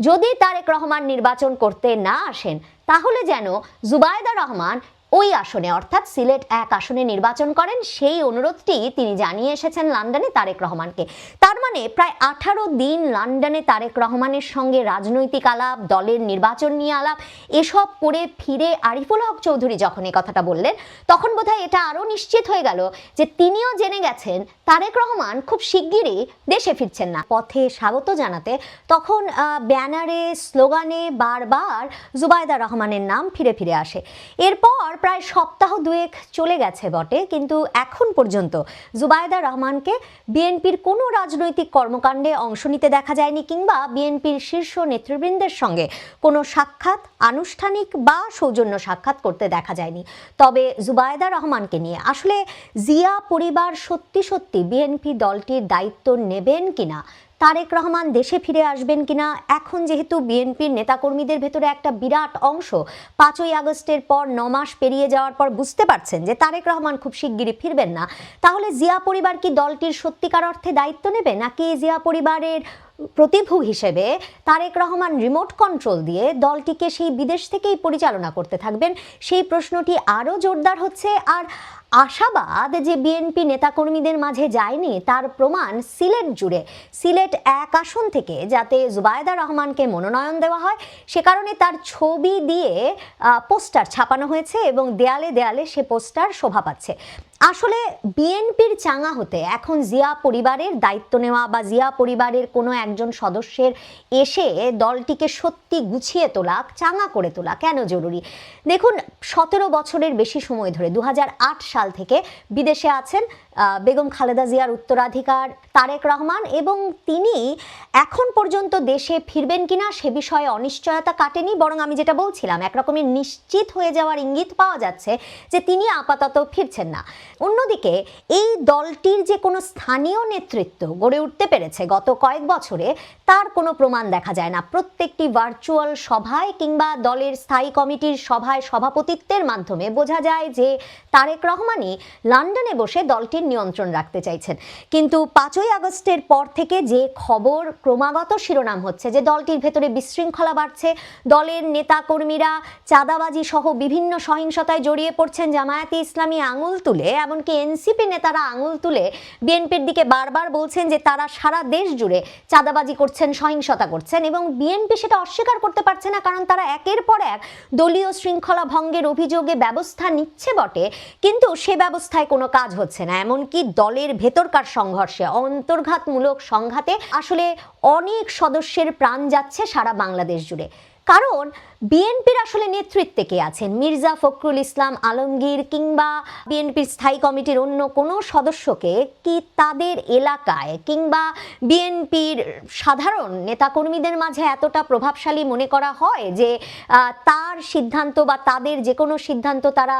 যদি তারেক রহমান নির্বাচন করতে না আসেন তাহলে যেন জুবায়দা রহমান ওই আসনে, অর্থাৎ সিলেট এক আসনে নির্বাচন করেন, সেই অনুরোধটি তিনি জানিয়ে এসেছেন লন্ডনে তারেক রহমানকে। তার মানে প্রায় আঠারো দিন লন্ডনে তারেক রহমানের সঙ্গে রাজনৈতিক আলাপ, দলের নির্বাচন নিয়ে আলাপ, এসব করে ফিরে আরিফুল হক চৌধুরী যখন এই কথাটা বললেন, তখন বোধহয় এটা আরও নিশ্চিত হয়ে গেল যে তিনিও জেনে গেছেন তারেক রহমান খুব শিগগিরই দেশে ফিরছেন না। পথে স্বাগত জানাতে তখন ব্যানারে, স্লোগানে বারবার জুবায়দা রহমানের নাম ফিরে ফিরে আসে। এরপর প্রায় সপ্তাহ দুয়েক চলে গেছে বটে, কিন্তু এখন পর্যন্ত জুবায়দা রহমানকে বিএনপির কোনো রাজনৈতিক কর্মকাণ্ডে অংশ নিতে দেখা যায়নি কিংবা বিএনপির শীর্ষ নেতৃবৃন্দের সঙ্গে কোনো সাক্ষাৎ, আনুষ্ঠানিক বা সৌজন্য সাক্ষাৎ করতে দেখা যায়নি। তবে জুবায়দা রহমানকে নিয়ে আসলে জিয়া পরিবার সত্যি সত্যি বিএনপি দলটির দায়িত্ব নেবেন কিনা তারেক রহমান দেশে ফিরে আসবেন কিনা? এখন যেহেতু বিএনপির নেতাকর্মীদের ভেতরে একটা বিরাট অংশ, পাঁচই আগস্টের পর ন মাস পেরিয়ে যাওয়ার পর বুঝতে পারছেন যে তারেক রহমান খুব শিগগিরই ফিরবেন না। তাহলে জিয়া পরিবার কি দলটির সত্যিকার অর্থে দায়িত্ব নেবে? নাকি জিয়া পরিবারের প্রতিভু হিসেবে তারেক রহমান রিমোট কন্ট্রোল দিয়ে দলটিকে সেই বিদেশ থেকেই পরিচালনা করতে থাকবেন। সেই প্রশ্নটি আরও জোরদার হচ্ছে আর আশাবাদ যে বিএনপি নেতাকর্মীদের মাঝে যায়নি তার প্রমাণ সিলেট জুড়ে। সিলেট এক আসন থেকে যাতে জুবায়দা রহমানকে মনোনয়ন দেওয়া হয়, সে কারণে তার ছবি দিয়ে পোস্টার ছাপানো হয়েছে এবং দেয়ালে দেয়ালে সে পোস্টার শোভা পাচ্ছে। আসলে বিএনপির চাঙা হতে এখন জিয়া পরিবারের দায়িত্ব নেওয়া বা জিয়া পরিবারের কোনো একজন সদস্যের এসে দলটিকে সত্যি গুছিয়ে তোলা, চাঙা করে তোলা কেন জরুরি? দেখুন, সতেরো বছরের বেশি সময় ধরে দু হাজার আট সাল থেকে বিদেশে আছেন বেগম খালেদা জিয়ার উত্তরাধিকার তারেক রহমান এবং তিনি এখন পর্যন্ত দেশে ফিরবেন কিনা সে বিষয়ে অনিশ্চয়তা কাটেনি, বরং আমি যেটা বলছিলাম, একরকমের নিশ্চিত হয়ে যাওয়ার ইঙ্গিত পাওয়া যাচ্ছে যে তিনি আপাতত ফিরছেন না। অন্যদিকে, এই দলটির যে কোনো স্থানীয় নেতৃত্ব গড়ে উঠতে পেরেছে গত কয়েক বছরে, তার কোনো প্রমাণ দেখা যায় না। প্রত্যেকটি ভার্চুয়াল সভায় কিংবা দলের স্থায়ী কমিটির সভায় সভাপতিত্বের মাধ্যমে বোঝা যায় যে তারেক রহমানই লন্ডনে বসে দলটির নিয়ন্ত্রণ রাখতে চাইছেন। কিন্তু পাঁচই আগস্টের পর থেকে যে খবর ক্রমাগত শিরোনাম হচ্ছে, যে দলটির ভেতরে বিশৃঙ্খলা বাড়ছে, দলের নেতাকর্মীরা চাঁদাবাজি সহ বিভিন্ন সহিংসতায় জড়িয়ে পড়ছেন, জামায়াতে ইসলামী আঙুল তুলে, এমনকি এনসিপি নেতারা আঙুল তুলে বিএনপির দিকে বারবার বলছেন যে তারা সারা দেশ জুড়ে চাঁদাবাজি করছেন, সহিংসতা করছেন এবং বিএনপি সেটা অস্বীকার করতে পারছে না কারণ তারা একের পর এক দলীয় শৃঙ্খলা ভঙ্গের অভিযোগে ব্যবস্থা নিচ্ছে বটে, কিন্তু সে ব্যবস্থায় কোনো কাজ হচ্ছে না। এমনকি দলের ভেতরকার সংঘর্ষে, অন্তর্ঘাতমূলক সংঘাতে আসলে অনেক সদস্যের প্রাণ যাচ্ছে সারা বাংলাদেশ জুড়ে। কারণ বিএনপির আসলে নেতৃত্বে কে আছেন? মির্জা ফখরুল ইসলাম, আলমগীর কিংবা বিএনপির স্থায়ী কমিটির অন্য কোনো সদস্যকে কি তাদের এলাকায় কিংবা বিএনপির সাধারণ নেতাকর্মীদের মাঝে এতটা প্রভাবশালী মনে করা হয় যে তার সিদ্ধান্ত বা তাদের যে কোনো সিদ্ধান্ত তারা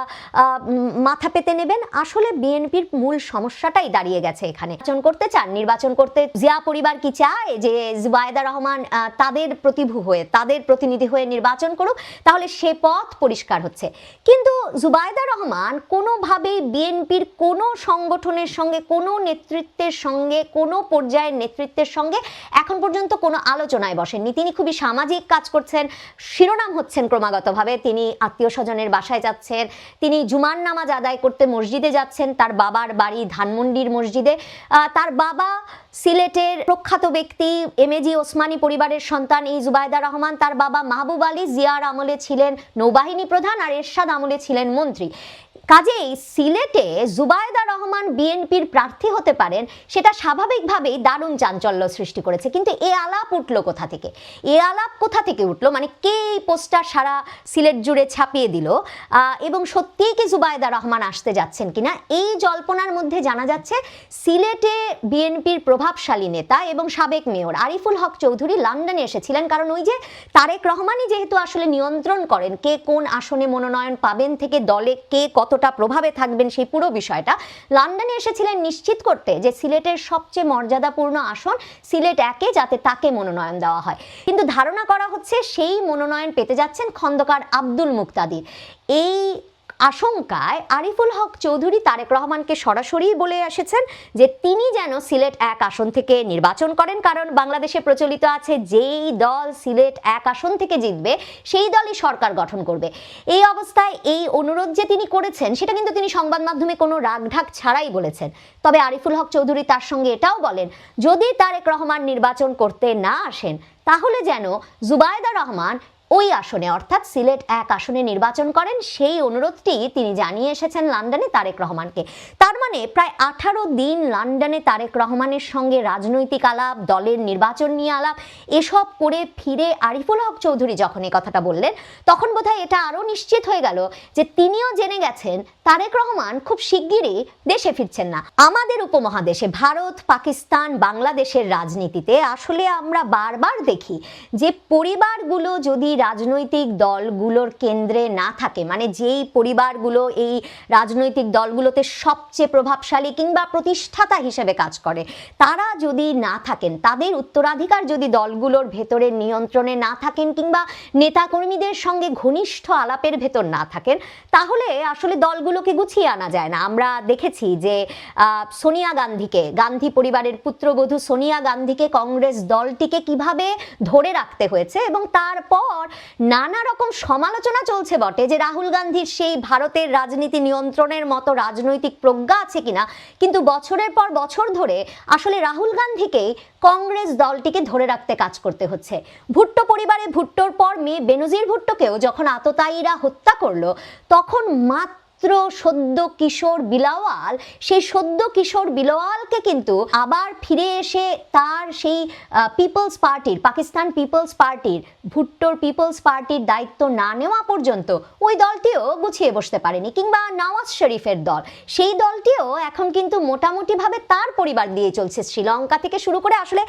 মাথা পেতে নেবেন? আসলে বিএনপির মূল সমস্যাটাই দাঁড়িয়ে গেছে এখানে। নির্বাচন করতে চান, নির্বাচন করতে জিয়া পরিবার কি চায় যে, জুবায়দা রহমান তাদের প্রতিভু হয়ে, তাদের প্রতিনিধি হয়ে নির্বাচন করুক, তাহলে সে পথ পরিষ্কার হচ্ছে। কিন্তু জুবায়দা রহমান কোনোভাবেই বিএনপির কোনো সংগঠনের সঙ্গে, কোনো নেতৃত্বের সঙ্গে, কোনো পর্যায়ের নেতৃত্বের সঙ্গে এখন পর্যন্ত কোনো আলোচনায় বসেননি। তিনি খুবই সামাজিক কাজ করছেন, শিরোনাম হচ্ছেন ক্রমাগতভাবে। তিনি আত্মীয় স্বজনের বাসায় যাচ্ছেন, তিনি জুমার নামাজ আদায় করতে মসজিদে যাচ্ছেন, তার বাবার বাড়ি ধানমন্ডির মসজিদে। তার বাবা সিলেটের প্রখ্যাত ব্যক্তি এম এ জি ওসমানী পরিবারের সন্তান এই জুবায়দা রহমান, তার বাবা মাহবুব আলী, জিয়ার আমলে ছিলেন নৌবাহিনী প্রধান আর এরশাদ আমলে ছিলেন মন্ত্রী। কাজেই সিলেটে জুবায়দা রহমান বিএনপির প্রার্থী হতে পারেন, সেটা স্বাভাবিকভাবেই দারুণ চাঞ্চল্য সৃষ্টি করেছে। কিন্তু এ আলাপ উঠল কোথা থেকে? এ আলাপ কোথা থেকে উঠল? মানে কে এই পোস্টার সারা সিলেট জুড়ে ছাপিয়ে দিল? এবং সত্যিই কি জুবায়দা রহমান আসতে যাচ্ছেন কিনা? এই জল্পনার মধ্যে জানা যাচ্ছে, সিলেটে বিএনপির প্রভাবশালী নেতা এবং সাবেক মেয়র আরিফুল হক চৌধুরী লন্ডনে এসেছিলেন। কারণ ওই যে তারেক রহমানই যেহেতু আসলে নিয়ন্ত্রণ করেন, কে কোন আসনে মনোনয়ন পাবেন থেকে দলে কে কতটা প্রভাবে থাকবেন সেই পুরো বিষয়টা লন্ডনে এসেছিলেন নিশ্চিত করতে যে সিলেটের সবচেয়ে মর্যাদাপূর্ণ আসন সিলেট একে, যাতে তাকে মনোনয়ন দেওয়া হয়। কিন্তু ধারণা করা হচ্ছে সেই মনোনয়ন পেতে যাচ্ছেন খন্দকার আব্দুল মুক্তাদির। এই আশঙ্কায় আরিফুল হক চৌধুরী, তারেক রহমানকে সরাসরি বলে এসেছেন যে তিনি যেন সিলেট এক আসন থেকে নির্বাচন করেন, কারণ বাংলাদেশে প্রচলিত আছে যেই দল সিলেট এক আসন থেকে জিতবে, সেই দলই সরকার গঠন করবে। এই অবস্থায় এই অনুরোধ যে তিনি করেছেন, সেটা কিন্তু তিনি সংবাদ মাধ্যমে কোনো রাগঢাক ছাড়াই বলেছেন। তবে আরিফুল হক চৌধুরী তার সঙ্গে এটাও বলেন, যদি তারেক রহমান নির্বাচন করতে না আসেন, তাহলে যেন জুবায়দা রহমান ওই আসনে, অর্থাৎ সিলেট এক আসনে নির্বাচন করেন, সেই অনুরোধটি তিনি জানিয়ে এসেছেন লন্ডনে তারেক রহমানকে। তার মানে প্রায় আঠারো দিন লন্ডনে তারেক রহমানের সঙ্গে রাজনৈতিক আলাপ, দলের নির্বাচন নিয়ে আলাপ, এসব করে ফিরে আরিফুল হক চৌধুরী যখন এই কথাটা বললেন, তখন বোধহয় এটা আরও নিশ্চিত হয়ে গেল যে তিনিও জেনে গেছেন তারেক রহমান খুব শিগগিরই দেশে ফিরছেন না। আমাদের উপমহাদেশে ভারত, পাকিস্তান, বাংলাদেশের রাজনীতিতে আসলে আমরা বারবার দেখি যে পরিবারগুলো যদি রাজনৈতিক দলগুলোর কেন্দ্রে না থাকে মানে যেই পরিবারগুলো এই রাজনৈতিক দলগুলোতে সবচেয়ে প্রভাবশালী কিংবা প্রতিষ্ঠাতা হিসেবে কাজ করে, তারা যদি না থাকেন, তাদের উত্তরাধিকার যদি দলগুলোর ভেতরে নিয়ন্ত্রণে না থাকেন কিংবা নেতাকর্মীদের সঙ্গে ঘনিষ্ঠ আলাপের ভেতর না থাকেন, তাহলে আসলে দলগুলোকে গুছিয়ে আনা যায় না। আমরা দেখেছি যে সোনিয়া গান্ধীকে, গান্ধী পরিবারের পুত্রবধূ সোনিয়া গান্ধীকে কংগ্রেস দলটিকে কীভাবে ধরে রাখতে হয়েছে এবং তারপর নানা রকম সমালোচনা চলছে বটে যে রাহুল গান্ধীর সেই ভারতের রাজনীতি নিয়ন্ত্রণের মতো রাজনৈতিক প্রজ্ঞা আছে কিনা। কিন্তু বছরের পর বছর ধরে আসলে রাহুল গান্ধীকেই কংগ্রেস দলটিকে ধরে রাখতে কাজ করতে হচ্ছে। ভুট্টো পরিবারে ভুট্টোর পর মেয়ে বেনজির ভুট্টোকেও যখন আততায়ীরা হত্যা করল, তখন মাত্র সদ্য কিশোর বিলাওয়াল, সেই সদ্য কিশোর বিলাওয়ালকে কিন্তু আবার ফিরে এসে তার সেই পিপলস পার্টির পাকিস্তান পিপলস পার্টির ভুট্টোর পিপলস পার্টির দায়িত্ব না নেওয়া পর্যন্ত ওই দলটিও গুছিয়ে বসতে পারেনি, কিংবা নওয়াজ শরীফের দল। সেই দলটিও এখন কিন্তু মোটামুটিভাবে তার পরিবার দিয়ে চলছে। শ্রীলঙ্কা থেকে শুরু করে আসলে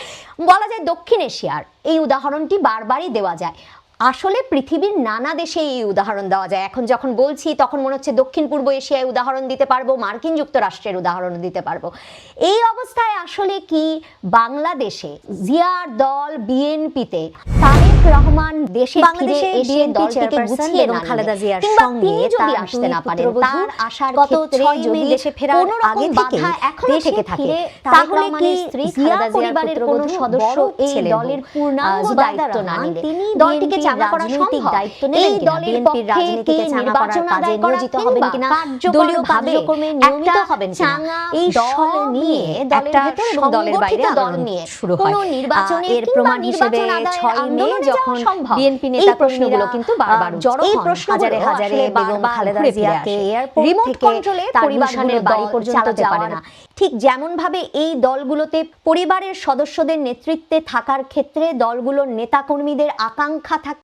বলা যায় দক্ষিণ এশিয়ার এই উদাহরণটি বারবারই দেওয়া যায়। আসলে পৃথিবীর নানা দেশে এই উদাহরণ দেওয়া যায়। এখন যখন বলছি, তখন মনে হচ্ছে দক্ষিণ পূর্ব এশিয়ায় উদাহরণ দিতে পারব, মার্কিন যুক্তরাষ্ট্রের উদাহরণ দিতে পারব। এই অবস্থায় আসলে কি বাংলাদেশে জিয়ার দল, বিএনপিতে তারেক রহমান দেশে ফিরে বাংলাদেশে এসে দলটিকে গুছিয়ে না খালেদা জিয়ার সঙ্গে যদি আসতে না পারেন তার গত ক্ষেত্রে যদি দেশে ফেরার আগে থেকে এখনও থেকে থাকে তাহলে কি স্ত্রী জিয়া খালেদা জিয়ার পরিবারের কোনো সদস্য এই দলের পূর্ণাঙ্গ দায়িত্ব না নিলে তিনি দলটিকে চাঙ্গা করা রাজনৈতিক দায়িত্ব নেবেন এই দলের পক্ষে রাজনীতিকে চাঙ্গা করার কাজে নিয়োজিত হবেন কিনা? দলীয় কার্যক্রমে নিয়মিত হবেন কিনা? এই দল নিয়ে দলের ভেতর এবং দলের বাইরে দল নিয়ে শুরু হয়। কোনো নির্বাচনে এর কিংবা প্রমাণ হিসেবে 6 মে যখন সম্ভব। বিএনপি নেতা প্রশ্নগুলো কিন্তু বারবার এই প্রশ্ন হাজারে হাজারে বেগম খালেদা জিয়াকে রিমোট কন্ট্রোলে পরিবারের বাড়ি পর্যন্ত যেতে পারে না। ঠিক যেমন ভাবে এই দলগুলোতে পরিবারের সদস্যদের নেতৃত্বে থাকার ক্ষেত্রে দলগুলোর নেতাকর্মীদের আকাঙ্ক্ষা থাকে